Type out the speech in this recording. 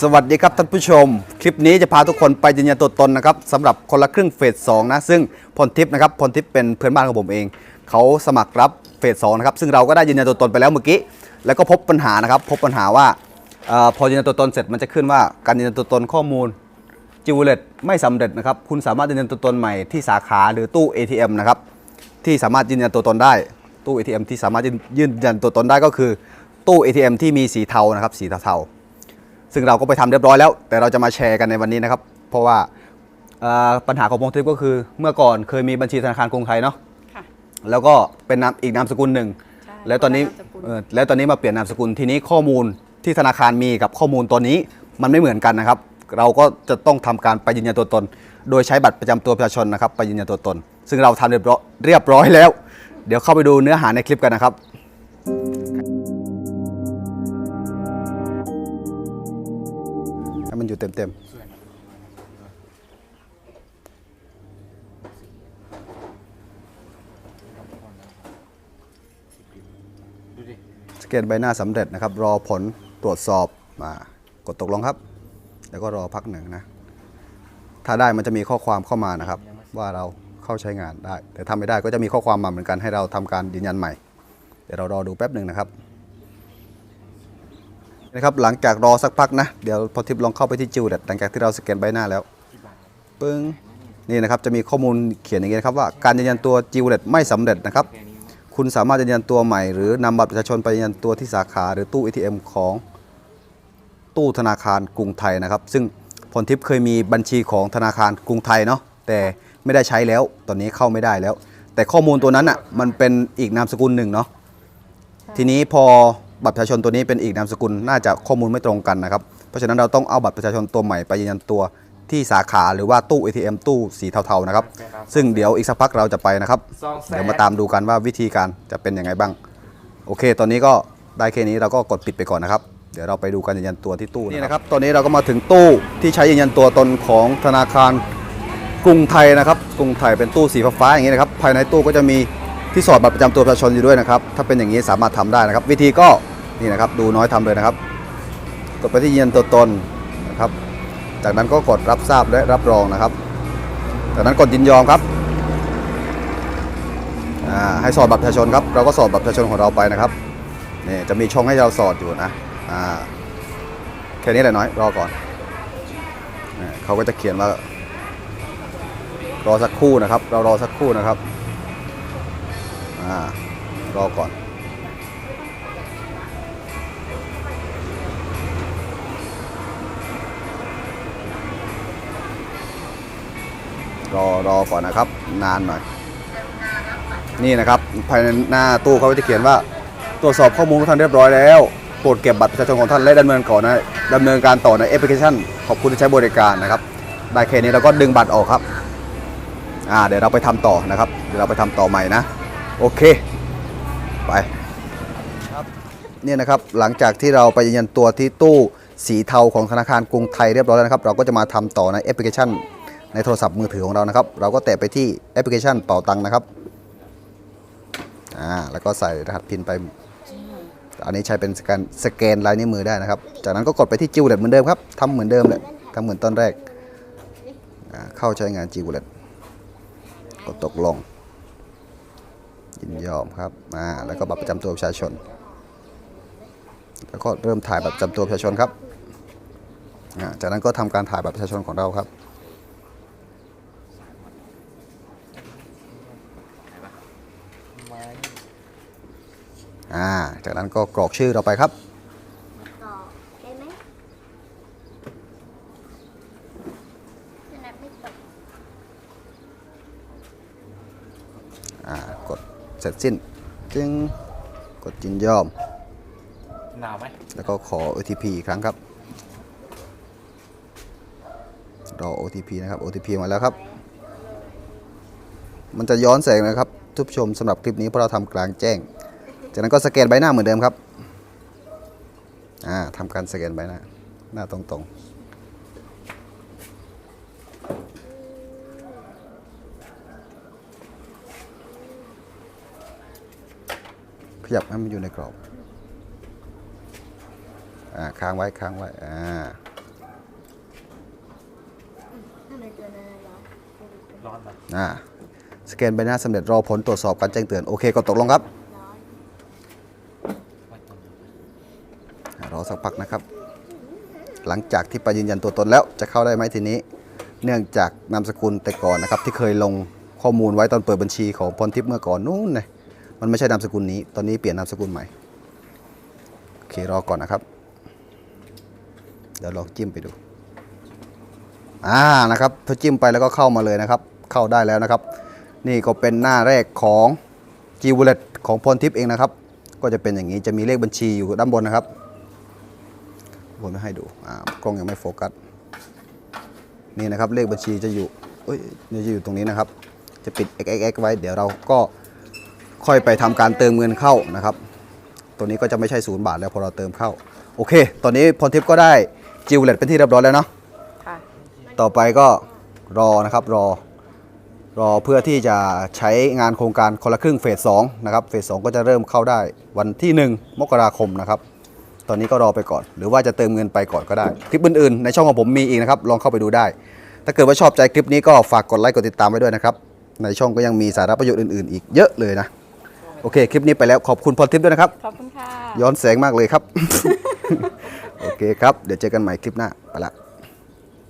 สวัสดีครับท่านผู้ชม คลิปนี้จะพาทุกคนไปยืนยันตัวตนนะครับสำหรับคนละครึ่งเฟสสองนะ ซึ่งพลทิพย์นะครับพลทิพย์เป็นเพื่อนบ้านของผมเอง เขาสมัครรับเฟสสองนะครับซึ่งเราก็ได้ยืนยันตัวตนไปแล้วเมื่อกี้ แล้วก็พบปัญหานะครับ พบปัญหาว่าเออพอยืนยันตัวตนเสร็จมันจะขึ้นว่าการยืนยันตัวตนข้อมูลจิวเลตไม่สำเร็จนะครับคุณสามารถยืนยันตัวตนใหม่ที่สาขาหรือตู้ ATM นะครับที่สามารถยืนยันตัวตนได้ตู้ ATM ที่สามารถยืนยันตัวตนได้ก็คือตู้ ATM ที่มีสีเทานะครับสีเทาๆ ซึ่งเราก็ไปทำเรียบร้อยแล้ว แต่เราจะมาแชร์กันในวันนี้นะครับ เพราะว่าเอ่อปัญหาของพงทิพย์ก็คือเมื่อก่อนเคยมีบัญชีธนาคารกรุงไทยเนาะค่ะแล้วก็เป็นนามอีกนามสกุลหนึ่งใช่แล้วตอนนี้คนละนามสกุลเอ่อแล้วตอนนี้มาเปลี่ยนนามสกุลทีนี้ข้อมูลที่ธนาคารมีกับข้อมูลตัวนี้มันไม่เหมือนกันนะครับ เราก็จะต้องทำการไปยืนยันตัวตน โดยใช้บัตรประจำตัวประชาชนนะครับไปยืนยันตัวตน ซึ่งเราทำเรียบร้อยเรียบร้อยแล้ว เดี๋ยวเข้าไปดูเนื้อหาในคลิปกันนะครับ ให้มันอยู่เต็มๆสแกนใบหน้าสำเร็จนะครับ รอผลตรวจสอบมากดตกลงครับ แล้วก็รอพักหนึ่งนะ ถ้าได้มันจะมีข้อความเข้ามานะครับ ว่าเราเข้าใช้งานได้ แต่ถ้าไม่ได้ก็จะมีข้อความมาเหมือนกันให้เราทำการยืนยันใหม่ เดี๋ยวเรารอดูแป๊บหนึ่งนะครับ นะครับหลังจากรอสักพักนะ เดี๋ยวพอทิปลองเข้าไปที่จิวเด็ดหลังจากที่เราสแกนใบหน้าแล้วปึ้งนี่นะครับจะมีข้อมูลเขียนอย่างนี้นะครับว่าการยืนยันตัวจิวเด็ดไม่สำเร็จนะครับคุณสามารถยืนยันตัวใหม่หรือนำบัตรประชาชนไปยืนยันตัวที่สาขาหรือตู้ ATM ของตู้ธนาคารกรุงไทยนะครับ ซึ่งพลทิพย์เคยมีบัญชีของธนาคารกรุงไทยเนาะแต่ไม่ได้ใช้แล้ว ตอนนี้เข้าไม่ได้แล้ว แต่ข้อมูลตัวนั้นอะมันเป็นอีกนามสกุลหนึ่งเนาะทีนี้พอ บัตรประชาชนตัวนี้เป็นอีกนามสกุลน่าจะข้อมูลไม่ตรงกันนะครับ เพราะฉะนั้นเราต้องเอาบัตรประชาชนตัวใหม่ไปยืนยันตัวที่สาขาหรือว่าตู้ ATM ตู้สีเทาๆนะครับ ซึ่งเดี๋ยวอีกสักพักเราจะไปนะครับ เดี๋ยวมาตามดูกันว่าวิธีการจะเป็นยังไงบ้าง โอเค ตอนนี้ก็ได้แค่นี้เราก็กดปิดไปก่อนนะครับ เดี๋ยวเราไปดูการยืนยันตัวที่ตู้นี่นะครับ ตอนนี้เราก็มาถึงตู้ที่ใช้ยืนยันตัวตนของธนาคารกรุงไทยนะครับ กรุงไทยเป็นตู้สีฟ้าๆอย่างนี้นะครับ ภายในตู้ก็จะมีที่สอดบัตรประจำตัวประชาชนอยู่ด้วยนะครับ ถ้าเป็นอย่างนี้สามารถทำได้นะครับ วิธีก็ นี่นะครับดูน้อยทำเลยนะครับ กดไปที่ยืนยันตัวตนนะครับ จากนั้นก็กดรับทราบและรับรองนะครับ จากนั้นกดยินยอมครับอ่าให้สอดบัตรประชาชนครับ เราก็สอดบัตรประชาชนของเราไปนะครับนี่จะมีช่องให้เราสอดอยู่นะอ่าแค่นี้แหละน้อยรอก่อนอ่เขาก็จะเขียนว่ารอสักครู่นะครับ เรารอสักครู่นะครับอ่ารอก่อน รอรอก่อนนะครับ นานหน่อย นี่นะครับภายในหน้าตู้เขาจะเขียนว่า ตรวจสอบข้อมูลของท่านเรียบร้อยแล้วโปรดเก็บบัตรประชาชนของท่านและดำเนินก่อนนะดำเนินการต่อในแอปพลิเคชัน ขอบคุณที่ใช้บริการนะครับ ได้แค่นี้เราก็ดึงบัตรออกครับอ่าเดี๋ยวเราไปทำต่อนะครับ เดี๋ยวเราไปทำต่อใหม่นะ โอเค ไปครับเนี่ยนะครับหลังจากที่เราไปยืนยันตัวที่ตู้สีเทาของธนาคารกรุงไทยเรียบร้อยแล้วนะครับ เราก็จะมาทำต่อในแอปพลิเคชัน ในโทรศัพท์มือถือของเรานะครับ เราก็แตะไปที่แอปพลิเคชันเป่าตังนะครับอ่าแล้วก็ใส่รหัสพินไป อันนี้ใช้เป็นสแกนสแกนลายนิ้วมือได้นะครับ จากนั้นก็กดไปที่จิวเลตเหมือนเดิมครับทำเหมือนเดิมเลยทำเหมือนตอนแรกอ่าเข้าใช้งานจิวเลตกดตกลง ยินยอมครับอ่าแล้วก็บัตรประจำตัวประชาชน แล้วก็เริ่มถ่ายบัตรประจำตัวประชาชนครับอ่าจากนั้นก็ทำการถ่ายบัตรประชาชนของเราครับ อ่า จากนั้นก็กรอกชื่อเราไปครับ ต่อได้ไหมขนาดไม่ตกอ่า กดเสร็จสิ้นจึงกดยินยอม หนาวไหมแล้วก็ขอ OTP อีกครั้งครับ รอ OTP นะครับ OTP มาแล้วครับ มันจะย้อนแสงนะครับ ทุกชมสำหรับคลิปนี้พวกเราทำกลางแจ้ง จากนั้นก็สแกนใบหน้าเหมือนเดิมครับอ่าทำการสแกนใบหน้า หน้าตรงๆขยับให้มันอยู่ในกรอบ อ่า ค้างไว้ ค้างไว้ อ่าร้อนอ่า สแกนใบหน้าสำเร็จรอผลตรวจสอบการแจ้งเตือน โอเคก็ตกลงครับ รอสักพักนะครับ หลังจากที่ไปยืนยันตัวตนแล้วจะเข้าได้ไหมทีนี้ เนื่องจากนามสกุลแต่ก่อนนะครับ ที่เคยลงข้อมูลไว้ตอนเปิดบัญชีของพรทิพย์เมื่อก่อนนู้นนะมันไม่ใช่นามสกุลนี้ ตอนนี้เปลี่ยนนามสกุลใหม่โอเครอก่อนนะครับ เดี๋ยวลองจิ้มไปดูอ่านะครับพอจิ้มไปแล้วก็เข้ามาเลยนะครับ เข้าได้แล้วนะครับ นี่ก็เป็นหน้าแรกของ g w a l l e t ของพรทิพย์เองนะครับ ก็จะเป็นอย่างนี้จะมีเลขบัญชีอยู่ด้านบนนะครับผมไม่ให้ดูอ่ากล้องยังไม่โฟกัสนี่นะครับเลขบัญชีจะอยู่เอ้ยเนี่ยจะอยู่ตรงนี้นะครับ จะปิด xxx ไว้ เดี๋ยวเราก็ค่อยไปทำการเติมเงินเข้านะครับ ตัวนี้ก็จะไม่ใช่ศูนย์บาทแล้วพอเราเติมเข้า โอเค ตอนนี้พรทิพย์ก็ได้จิวเลตเป็นที่เรียบร้อยแล้วเนาะค่ะต่อไปก็รอนะครับรอ รอเพื่อที่จะใช้งานโครงการคนละครึ่งเฟส2นะครับเฟส2ก็จะเริ่มเข้าได้วันที่ 1 มกราคมนะครับ ตอนนี้ก็รอไปก่อน หรือว่าจะเติมเงินไปก่อนก็ได้ คลิปอื่นๆ ในช่องของผมมีอีกนะครับ ลองเข้าไปดูได้ ถ้าเกิดว่าชอบใจคลิปนี้ก็ฝากกดไลค์กดติดตามไว้ด้วยนะครับ ในช่องก็ยังมีสาระประโยชน์อื่นๆ อีกเยอะเลยนะ โอเค คลิปนี้ไปแล้วขอบคุณพรทิพย์ด้วยนะครับ ขอบคุณค่ะ ย้อนแสงมากเลยครับ โอเคครับ เดี๋ยวเจอกันใหม่คลิปหน้า ไปละ